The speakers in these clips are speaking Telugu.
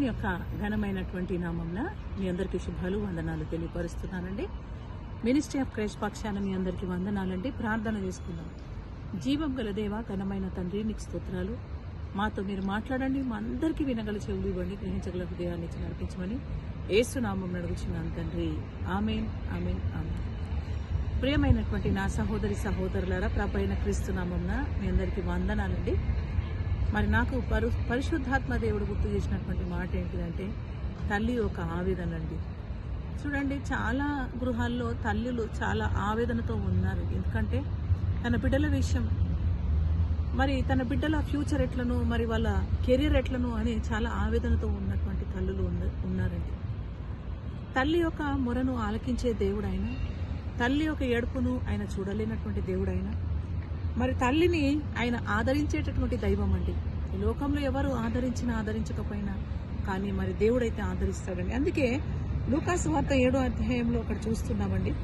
దేవుని యొక్క ఘనమైనటువంటి నామంన మీ అందరికీ శుభాలు వందనాలు తెలియపరుస్తున్నానండి. మినిస్ట్రీ ఆఫ్ క్రైస్ట్ పక్షాన మీ అందరికీ వందనాలండి. ప్రార్థన చేసుకుందాం. జీవం గల దేవ ఘనమైన తండ్రి నీకు స్తోత్రాలు. మాతో మీరు మాట్లాడండి. మా అందరికీ వినగల చెవులు ఇవ్వండి. గ్రహించగల హృదయాన్ని ఇచ్చి నడిపించమని ఏసునామం నడుగుచున్నాను తండ్రి. Amen amen amen. ప్రియమైనటువంటి నా సహోదరి సహోదరులారా ప్రభైన క్రీస్తు నామంన మీ అందరికీ వందనాలండి. మరి నాకు పరు పరిశుద్ధాత్మ దేవుడు గుర్తు చేసినటువంటి మాట ఏంటిదంటే తల్లి ఒక ఆవేదన అండి చూడండి చాలా గృహాల్లో తల్లులు చాలా ఆవేదనతో ఉన్నారు. ఎందుకంటే తన బిడ్డల విషయం. మరి తన బిడ్డల ఫ్యూచర్ ఎట్లను మరి వాళ్ళ కెరీర్ ఎట్లను అని చాలా ఆవేదనతో ఉన్నటువంటి తల్లులు ఉన్నారండి. తల్లి యొక్క మొరను ఆలకించే దేవుడైనా తల్లి యొక్క ఏడుపును ఆయన చూడలేనటువంటి దేవుడైనా మరి తల్లిని ఆయన ఆదరించేటటువంటి దైవం అండి. లోకంలో ఎవరు ఆదరించినా ఆదరించకపోయినా కానీ మరి దేవుడైతే ఆదరిస్తాడండి. అందుకే లూకాసు వార్త ఏడో అధ్యాయంలో అక్కడ చూస్తున్నామండి.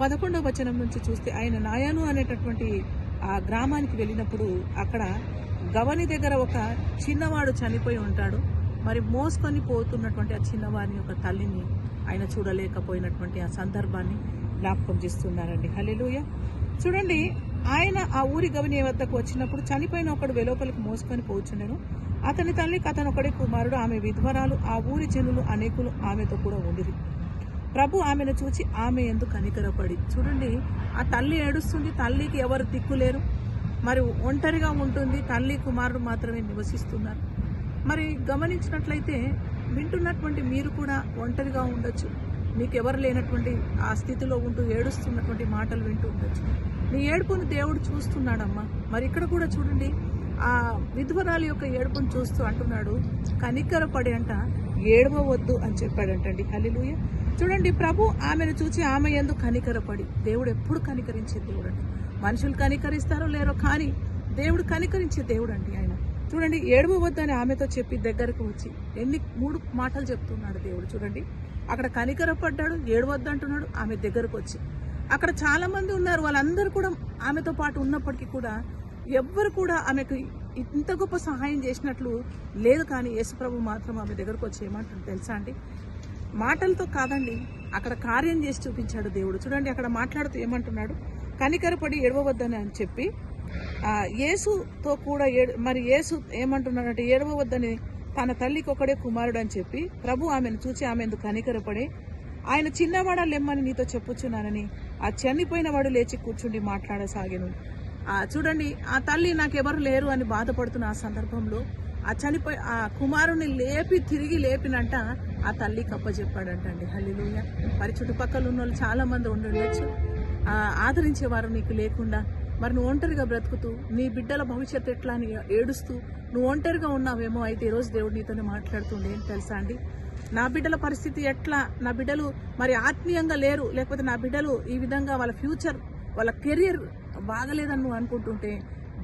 పదకొండవ వచనం నుంచి చూస్తే ఆయన నాయాను అనేటటువంటి ఆ గ్రామానికి వెళ్ళినప్పుడు అక్కడ గవని దగ్గర ఒక చిన్నవాడు చనిపోయి ఉంటాడు. మరి మోసుకొని పోతున్నటువంటి ఆ చిన్నవాడిని ఒక తల్లిని ఆయన చూడలేకపోయినటువంటి ఆ సందర్భాన్ని జ్ఞాపకం చేస్తున్నారండి. హల్లెలూయా. చూడండి ఆయన ఆ ఊరి గవని వద్దకు వచ్చినప్పుడు చనిపోయిన ఒకడు వెలోపలకు మోసుకొని పోచుండెను. అతని తల్లికి అతను ఒకడే కుమారుడు ఆమె విధ్వరాలు ఆ ఊరి జనులు అనేకులు ఆమెతో కూడా ఉండిరి. ప్రభు ఆమెను చూచి ఆమె ఎందుకు కనికరపడి చూడండి ఆ తల్లి ఏడుస్తుంది తల్లికి ఎవరు దిక్కులేరు మరి ఒంటరిగా ఉంటుంది తల్లి కుమారుడు మాత్రమే నివసిస్తున్నారు. మరి గమనించినట్లయితే వింటున్నటువంటి మీరు కూడా ఒంటరిగా ఉండొచ్చు. మీకు ఎవరు లేనటువంటి ఆ స్థితిలో ఉంటూ ఏడుస్తున్నటువంటి మాటలు వింటూ ఉండొచ్చు. నీ ఏడుపును దేవుడు చూస్తున్నాడమ్మా. మరి ఇక్కడ కూడా చూడండి. ఆ విధవరాలి యొక్క ఏడుపును చూస్తూ అంటున్నాడు. కనికరపడి అంట ఏడవవద్దు అని చెప్పాడంటండి. హలిలుయ చూడండి ప్రభు ఆమెను చూసి ఆమె ఎందు కనికరపడి దేవుడు ఎప్పుడు కనికరించే దేవుడు అండి మనుషులు కనికరిస్తారో లేరో కానీ దేవుడు కనికరించే దేవుడు అండి ఆయన. చూడండి ఏడవద్దని ఆమెతో చెప్పి దగ్గరకు వచ్చి ఎన్ని మూడు మాటలు చెప్తున్నాడు దేవుడు. చూడండి అక్కడ కనికరపడ్డాడు ఏడవద్దంటున్నాడు ఆమె దగ్గరకు వచ్చి అక్కడ చాలా మంది ఉన్నారు వాళ్ళందరూ కూడా ఆమెతో పాటు ఉన్నప్పటికీ కూడా ఎవ్వరు కూడా ఆమెకు ఇంత గొప్ప సహాయం చేసినట్లు లేదు కానీ యేసుప్రభు మాత్రం ఆమె దగ్గరకు వచ్చి ఏమంటారు తెలుసా అండి? మాటలతో కాదండి అక్కడ కార్యం చేసి చూపించాడు దేవుడు. చూడండి అక్కడ మాట్లాడుతూ ఏమంటున్నాడు? కనికరపడి ఏడవద్దని అని చెప్పి ఏసుతో యేసుతో కూడా ఏడు మరి యేసు ఏమంటున్నాడంటే ఏడవద్దని తన తల్లికి ఒకడే కుమారుడు అని చెప్పి ప్రభు ఆమెను చూచి ఆమెందుకు కనికరపడే కనికరపడి ఆయన చిన్నవాడా లెమ్మని నీతో చెప్పుచున్నానని ఆ చనిపోయిన వాడు లేచి కూర్చుండి మాట్లాడసాగాను. ఆ చూడండి ఆ తల్లి నాకెవరు లేరు అని బాధపడుతున్న ఆ సందర్భంలో ఆ చనిపోయి ఆ కుమారుని లేపి తిరిగి లేపినంట ఆ తల్లి కప్పచెప్పాడంట అండి మరి చుట్టుపక్కల ఉన్న వాళ్ళు చాలామంది ఉండొచ్చు ఆదరించేవారు నీకు లేకుండా మరి నువ్వు ఒంటరిగా బ్రతుకుతూ నీ బిడ్డల భవిష్యత్తు ఎట్లా అని ఏడుస్తూ నువ్వు ఒంటరిగా ఉన్నావేమో అయితే ఈరోజు దేవుడు నీతోనే మాట్లాడుతుండే. ఏం తెలుసా అండి? నా బిడ్డల పరిస్థితి ఎట్లా? నా బిడ్డలు మరి ఆత్మీయంగా లేరు లేకపోతే నా బిడ్డలు ఈ విధంగా వాళ్ళ ఫ్యూచర్ వాళ్ళ కెరియర్ బాగలేదని నువ్వు అనుకుంటుంటే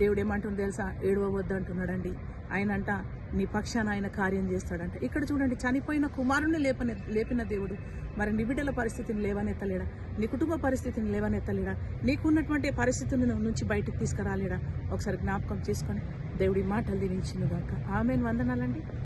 దేవుడు ఏమంటుంది తెలుసా? ఏడవద్దు అంటున్నాడండి. ఆయన అంట నీ పక్షాన ఆయన కార్యం చేస్తాడంట. ఇక్కడ చూడండి చనిపోయిన కుమారుని లేపనే లేపిన దేవుడు. మరి నీ బిడ్డల పరిస్థితిని లేవనెత్తలేడా? నీ కుటుంబ పరిస్థితిని లేవనెత్తలేడా? నీకున్నటువంటి పరిస్థితుల నుంచి బయటకు తీసుకురాలేడా? ఒకసారి జ్ఞాపకం చేసుకొని దేవుడి మాటలు దినించిన ఆమెను. వందనాలండి.